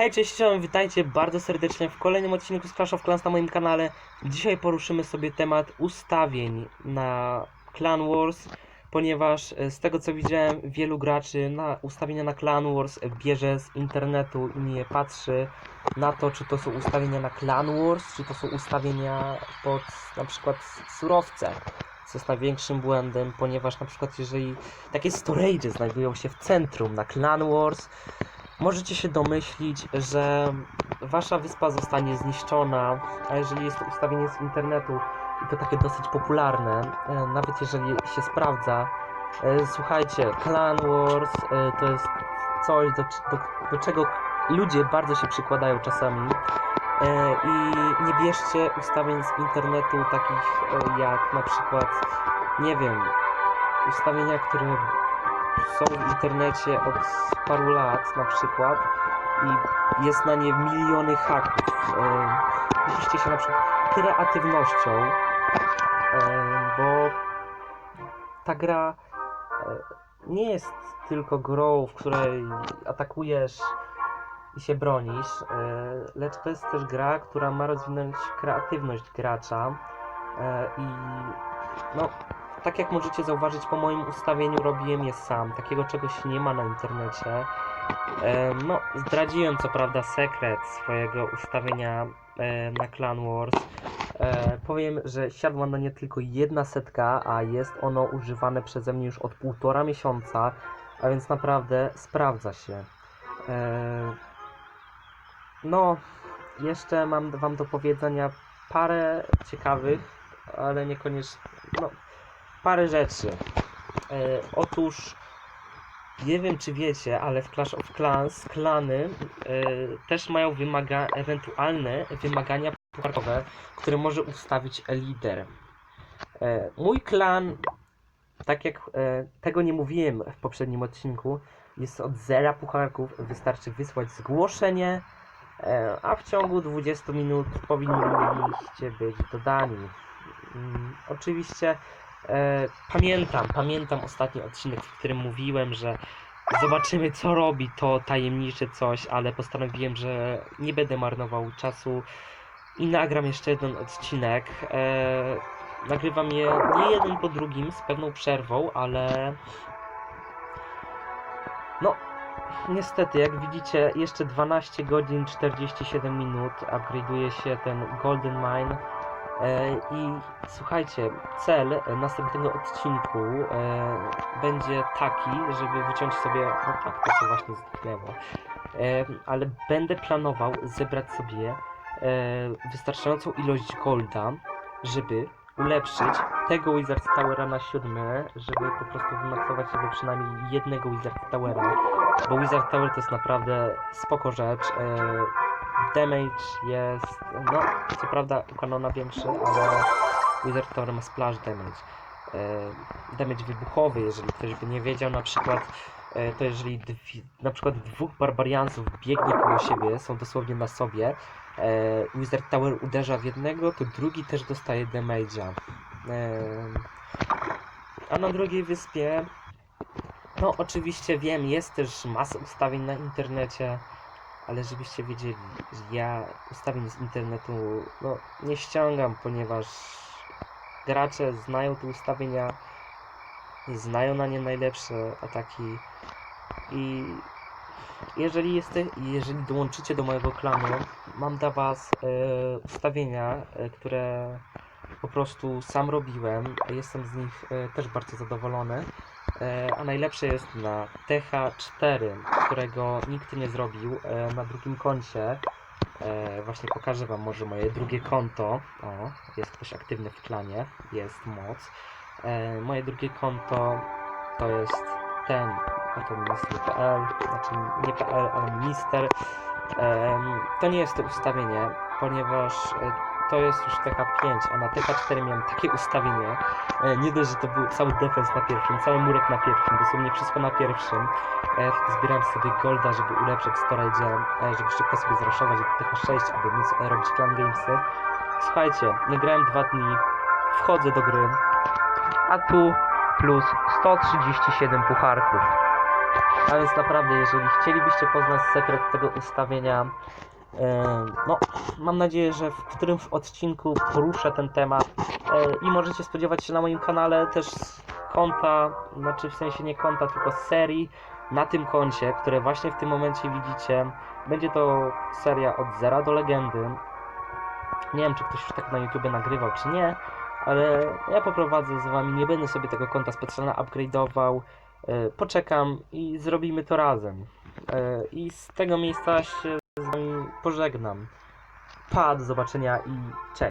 Hej, cześć, cześć, witajcie bardzo serdecznie w kolejnym odcinku z Clash of Clans na moim kanale. Dzisiaj poruszymy sobie temat ustawień na Clan Wars, ponieważ e, z tego co widziałem, wielu graczy na ustawienia na Clan Wars bierze z internetu i nie patrzy na to, czy to są ustawienia na Clan Wars, czy to są ustawienia pod na przykład surowce. Co jest największym błędem, ponieważ na przykład jeżeli takie storage znajdują się w centrum na Clan Wars, Możecie się domyślić, że wasza wyspa zostanie zniszczona, a jeżeli jest to ustawienie z internetu i to takie dosyć popularne, e, nawet jeżeli się sprawdza, e, słuchajcie, Clan Wars e, to jest coś, do, do, do czego ludzie bardzo się przykładają czasami. I nie bierzcie ustawień z internetu takich jak na przykład, nie wiem, ustawienia, które są w internecie od paru lat na przykład i jest na nie miliony haków. E, Liczcie się na przykład kreatywnością, e, bo ta gra e, nie jest tylko grą, w której atakujesz i się bronisz, e, lecz to jest też gra, która ma rozwinąć kreatywność gracza e, i no tak jak możecie zauważyć po moim ustawieniu robiłem je sam. Takiego czegoś nie ma na internecie. E, no, zdradziłem co prawda sekret swojego ustawienia e, na Clan Wars. E, powiem, że siadła na nie tylko jedna setka, a jest ono używane przeze mnie już od półtora miesiąca, a więc naprawdę sprawdza się. E, no, jeszcze mam wam do powiedzenia parę ciekawych, ale niekoniecznie. No, parę rzeczy. E, otóż nie wiem czy wiecie, ale w Clash of Clans klany e, też mają wymaga ewentualne wymagania pucharkowe, które może ustawić lider. E, mój klan, tak jak e, tego nie mówiłem w poprzednim odcinku, jest od zera pucharków. Wystarczy wysłać zgłoszenie, e, a w ciągu 20 minut powinniście być dodani. Mm, oczywiście E, pamiętam, pamiętam ostatni odcinek, w którym mówiłem, że zobaczymy co robi to tajemnicze coś, ale postanowiłem, że nie będę marnował czasu i nagram jeszcze jeden odcinek. E, nagrywam je nie jeden po drugim, z pewną przerwą, ale no niestety, jak widzicie, jeszcze 12 godzin 47 minut upgrade'uje się ten Golden Mine. E, I słuchajcie, cel następnego odcinku e, będzie taki, żeby wyciąć sobie, no tak, to co właśnie zniknęło, e, ale będę planował zebrać sobie wystarczającą ilość golda, żeby ulepszyć tego Wizard Towera na siódme, żeby po prostu wymaksować sobie przynajmniej jednego Wizard Towera, bo Wizard Tower to jest naprawdę spoko rzecz. Damage jest, no, co prawda kanona większy, ale Wizard Tower ma splash damage. E, damage wybuchowy, jeżeli ktoś by nie wiedział, na przykład e, to jeżeli dwi, na przykład dwóch barbariansów biegnie koło siebie, są dosłownie na sobie, e, Wizard Tower uderza w jednego, to drugi też dostaje damage'a. E, a na drugiej wyspie, no oczywiście wiem, jest też masa ustawień na internecie, ale żebyście wiedzieli, że ja ustawień z internetu no, nie ściągam, ponieważ gracze znają te ustawienia, znają na nie najlepsze ataki i jeżeli jeste, jeżeli dołączycie do mojego klanu, mam dla was e, ustawienia, e, które po prostu sam robiłem, jestem z nich e, też bardzo zadowolony. E, a najlepsze jest na TH4, którego nikt nie zrobił e, na drugim koncie. E, właśnie pokażę wam może moje drugie konto. O, jest ktoś aktywny w klanie, jest moc. Moje drugie konto to jest ten, oto minister.pl, znaczy nie PL, ale minister. To nie jest to ustawienie, ponieważ to jest już TH5, a na TH4 miałem takie ustawienie. E, nie dość, że to był cały defens na pierwszym, cały murek na pierwszym, dosłownie wszystko na pierwszym. E, zbierałem sobie golda, żeby ulepszyć storage, e, żeby szybko sobie zraszować do TH6, aby móc e, robić clan gamesy. Słuchajcie, nie grałem dwa dni, wchodzę do gry, a tu plus 137 pucharków. A więc naprawdę, jeżeli chcielibyście poznać sekret tego ustawienia, no, mam nadzieję, że w którymś odcinku poruszę ten temat e, i możecie spodziewać się na moim kanale też konta, znaczy w sensie nie konta, tylko serii na tym koncie, które właśnie w tym momencie widzicie. Będzie to seria od zera do legendy. Nie wiem, czy ktoś już tak na YouTubie nagrywał, czy nie, ale ja poprowadzę z wami, nie będę sobie tego konta specjalnie upgrade'ował. E, Poczekam i zrobimy to razem. E, I z tego miejsca z wami pożegnam. Pa, do zobaczenia i cześć.